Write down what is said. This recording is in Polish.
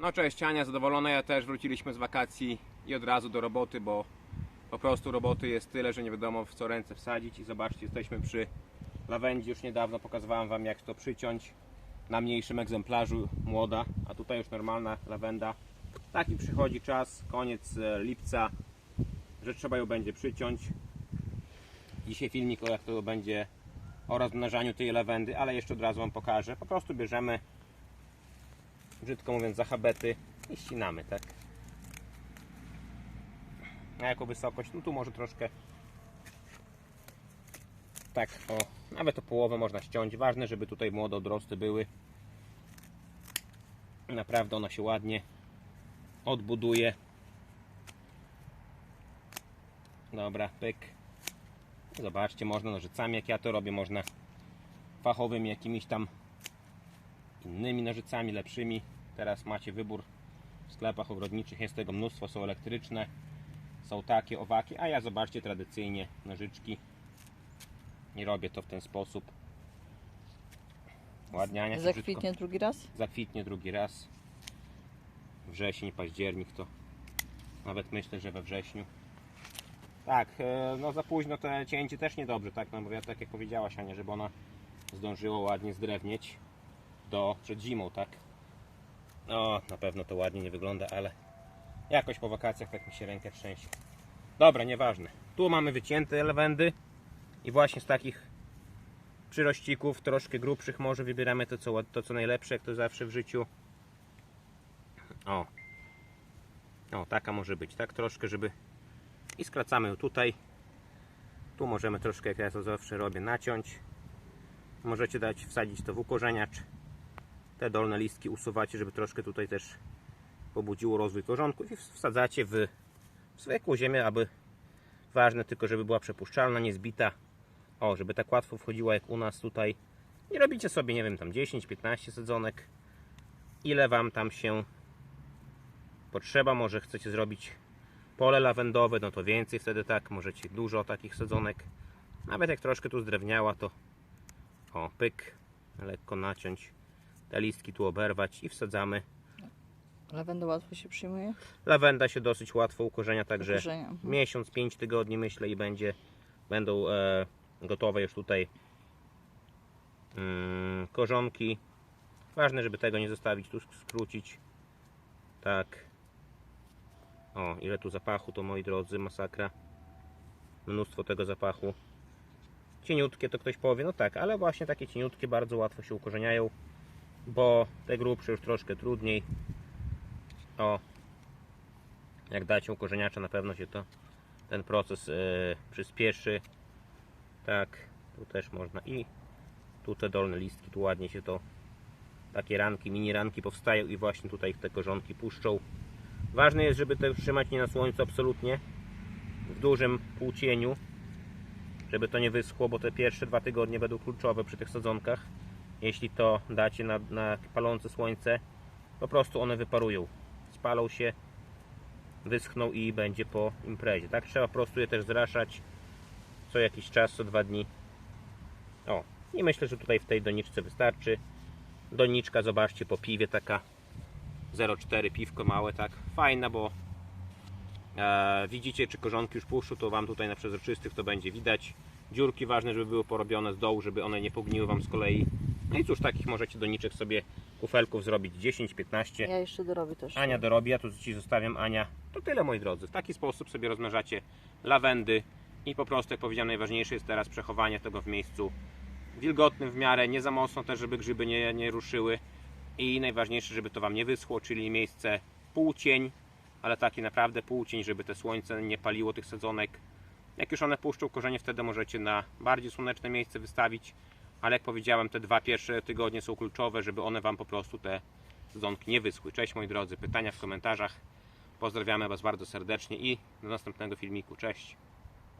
No cześć Ania, zadowolona ja też. Wróciliśmy z wakacji i od razu do roboty, bo po prostu roboty jest tyle, że nie wiadomo w co ręce wsadzić. I zobaczcie, jesteśmy przy lawendzie. Już niedawno pokazywałem Wam jak to przyciąć na mniejszym egzemplarzu młoda, a tutaj już normalna lawenda. Taki przychodzi czas, koniec e, lipca, że trzeba ją będzie przyciąć. Dzisiaj filmik o jak to będzie o rozmnażaniu tej lawendy, ale jeszcze od razu Wam pokażę. Po prostu bierzemy brzydko mówiąc, za habety i ścinamy, tak? Na jaką wysokość? No tu może troszkę tak, o, nawet o połowę można ściąć. Ważne, żeby tutaj młode odrosty były. Naprawdę ona się ładnie odbuduje. Dobra, pyk. Zobaczcie, można nożycami, jak ja to robię, można fachowymi jakimiś tam innymi nożycami lepszymi. Teraz macie wybór w sklepach ogrodniczych, jest tego mnóstwo, są elektryczne, są takie, owaki, a ja zobaczcie tradycyjnie nożyczki. Nie robię to w ten sposób. Ładnie Ania się brzydko- Zakwitnie drugi raz? zakwitnie drugi raz. Wrzesień, październik to nawet myślę, że we wrześniu. Tak, e, no za późno to cięcie też niedobrze, tak? No bo ja, tak jak powiedziałaś Ania, żeby ona zdążyła ładnie zdrewnieć do przed zimą, tak? No, na pewno to ładnie nie wygląda, ale jakoś po wakacjach tak mi się rękę trzęsie. Dobra, nieważne. Tu mamy wycięte lawendy i właśnie z takich przyrościków, troszkę grubszych może wybieramy to co, to co najlepsze, jak to zawsze w życiu. O. O, taka może być, tak? Troszkę, żeby... I skracamy ją tutaj. Tu możemy troszkę, jak ja to zawsze robię, naciąć. Możecie dać, wsadzić to w ukorzeniacz. Te dolne listki usuwacie, żeby troszkę tutaj też pobudziło rozwój korzonków i wsadzacie w zwykłą ziemię, aby ważne tylko, żeby była przepuszczalna, niezbita. O, żeby tak łatwo wchodziła jak u nas tutaj. Nie robicie sobie, nie wiem, tam 10-15 sadzonek. Ile Wam tam się potrzeba. Może chcecie zrobić pole lawendowe, no to więcej wtedy tak. Możecie dużo takich sadzonek. Nawet jak troszkę tu zdrewniała, to o, pyk, lekko naciąć. Te listki tu oberwać i wsadzamy. Lawenda łatwo się przyjmuje? Lawenda się dosyć łatwo ukorzenia, także Korzenia. Mhm. miesiąc, 5 tygodni myślę i będzie, będą e, gotowe już tutaj mm, korzonki. Ważne, żeby tego nie zostawić, tu skrócić. Tak. O, ile tu zapachu to moi drodzy, masakra. Mnóstwo tego zapachu. Cieniutkie to ktoś powie, no tak, ale właśnie takie cieniutkie bardzo łatwo się ukorzeniają, bo te grubsze już troszkę trudniej. O, jak dacie ukorzeniacza na pewno się to ten proces e, przyspieszy. Tak tu też można. I tu te dolne listki tu ładnie się to takie ranki, mini ranki powstają i właśnie tutaj te korzonki puszczą. Ważne jest, żeby to trzymać nie na słońcu absolutnie w dużym półcieniu żeby to nie wyschło, bo te pierwsze dwa tygodnie będą kluczowe przy tych sadzonkach jeśli to dacie na, na palące słońce po prostu one wyparują spalą się wyschną i będzie po imprezie. Tak trzeba po prostu je też zraszać co jakiś czas, co dwa dni. O, i myślę, że tutaj w tej doniczce wystarczy. Doniczka, zobaczcie, po piwie taka 0,4 piwko małe, tak, fajna, bo e, widzicie, czy korzonki już puszczą, to Wam tutaj na przezroczystych to będzie widać. Dziurki ważne, żeby były porobione z dołu, żeby one nie pogniły Wam z kolei. No i cóż, takich możecie doniczek sobie kufelków zrobić 10-15. Ja jeszcze dorobię też. Ania dorobi, ja tu Ci zostawiam Ania. To tyle moi drodzy. W taki sposób sobie rozmnażacie lawendy i po prostu, jak powiedziałem, najważniejsze jest teraz przechowanie tego w miejscu wilgotnym w miarę, nie za mocno też, żeby grzyby nie, nie ruszyły i najważniejsze, żeby to Wam nie wyschło, czyli miejsce półcień, ale taki naprawdę półcień, żeby te słońce nie paliło tych sadzonek. Jak już one puszczą korzenie, wtedy możecie na bardziej słoneczne miejsce wystawić, ale jak powiedziałem, te dwa pierwsze tygodnie są kluczowe, żeby one Wam po prostu te sadzonki nie wyschły. Cześć moi drodzy, pytania w komentarzach. Pozdrawiamy Was bardzo serdecznie i do następnego filmiku. Cześć.